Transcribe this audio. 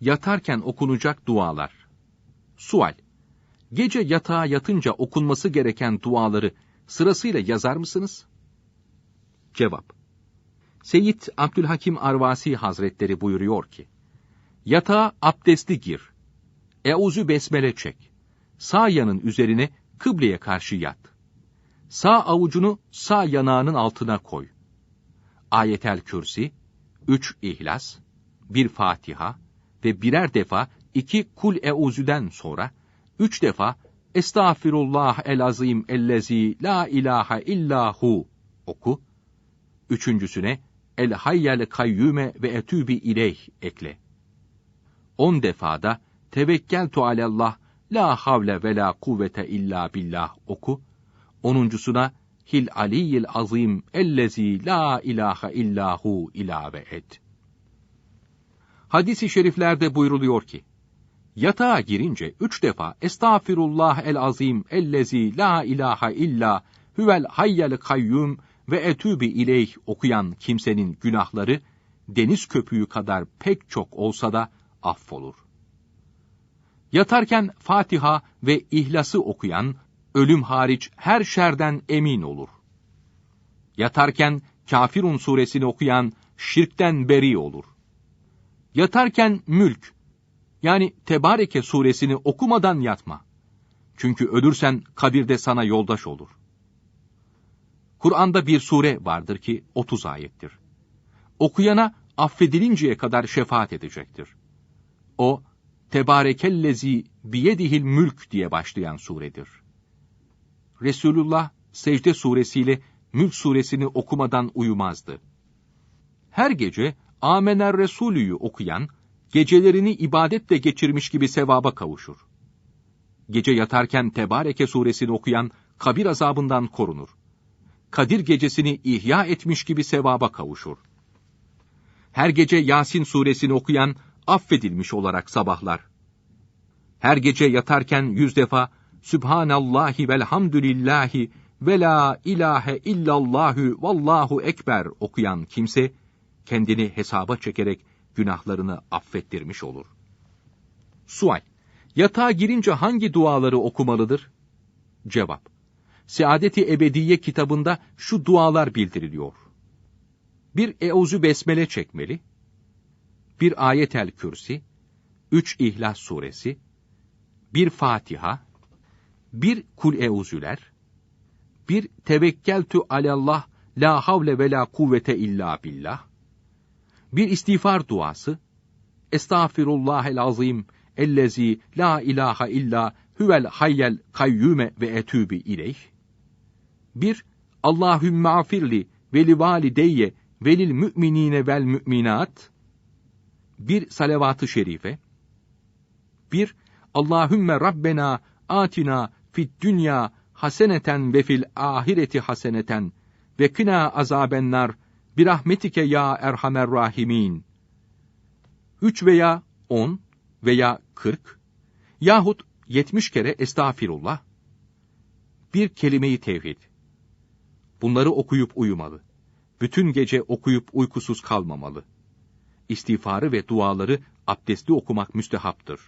yatarken okunacak dualar. Sual. Gece yatağa yatınca okunması gereken duaları sırasıyla yazar mısınız? Cevap. Seyyid Abdülhakim Arvasi Hazretleri buyuruyor ki, Yatağa abdestli gir. Euzu besmele çek. Sağ yanın üzerine kıbleye karşı yat. Sağ avucunu sağ yanağının altına koy. Ayetel Kürsi, üç İhlas, bir Fatiha ve birer defa iki Kul Euzü'den sonra üç defa Estağfirullah el azim ellezi la ilahe illahu oku. Üçüncüsüne el hayyel kayyume ve etübi ileyh ekle. On defada tevekkeltu alallah la havle ve la kuvvete illa billah oku. Onuncusuna hil aliyyil azim ellezi la ilahe illahu ilave et. Hadis-i şeriflerde buyruluyor ki, Yatağa girince üç defa Estağfirullah el azim ellezi la ilahe illa huvel hayyel kayyum ve etübi ileyh okuyan kimsenin günahları deniz köpüğü kadar pek çok olsa da affolur. Yatarken Fatiha ve İhlas'ı okuyan ölüm hariç her şerden emin olur. Yatarken Kafirun suresini okuyan şirkten beri olur. Yatarken Mülk yani Tebareke suresini okumadan yatma. Çünkü ölürsen kabirde sana yoldaş olur. Kur'an'da bir sure vardır ki 30 ayettir. Okuyana affedilinceye kadar şefaat edecektir. O, Tebarekellezi biyedihil mülk diye başlayan suredir. Resulullah secde suresiyle Mülk suresini okumadan uyumazdı. Her gece Amener Resulü'yü okuyan gecelerini ibadetle geçirmiş gibi sevaba kavuşur. Gece yatarken Tebareke suresini okuyan kabir azabından korunur. Kadir gecesini ihya etmiş gibi sevaba kavuşur. Her gece Yasin suresini okuyan affedilmiş olarak sabahlar. Her gece yatarken yüz defa Sübhanallahi velhamdülillahi ve la ilahe illallahü vallahu ekber okuyan kimse, kendini hesaba çekerek günahlarını affettirmiş olur. Sual. Yatağa girince hangi duaları okumalıdır? Cevap. Seadeti Ebediye kitabında şu dualar bildiriliyor. Bir Eûzü Besmele çekmeli, bir Ayetel Kürsi, üç İhlas Suresi, bir Fatiha, bir Kul Eûzüler, bir Tevekkeltü alallah la havle ve la kuvvete illa billah, bir istiğfar duası, Estağfirullahel azim, ellezi la ilahe illa huvel hayyel kayyume ve etübi ileyh. Bir, Allahümme afirli ve li valideyye ve lil müminine vel müminat. Bir salavat-ı şerife. Bir, Allahümme Rabbena atina fid dünya haseneten ve fil ahireti haseneten ve kına azabennar bir rahmetike ya erhamer rahimin. Üç veya on veya kırk yahut yetmiş kere estağfirullah. Bir kelimeyi tevhid. Bunları okuyup uyumalı. Bütün gece okuyup uykusuz kalmamalı. İstiğfarı ve duaları abdestli okumak müstehaptır.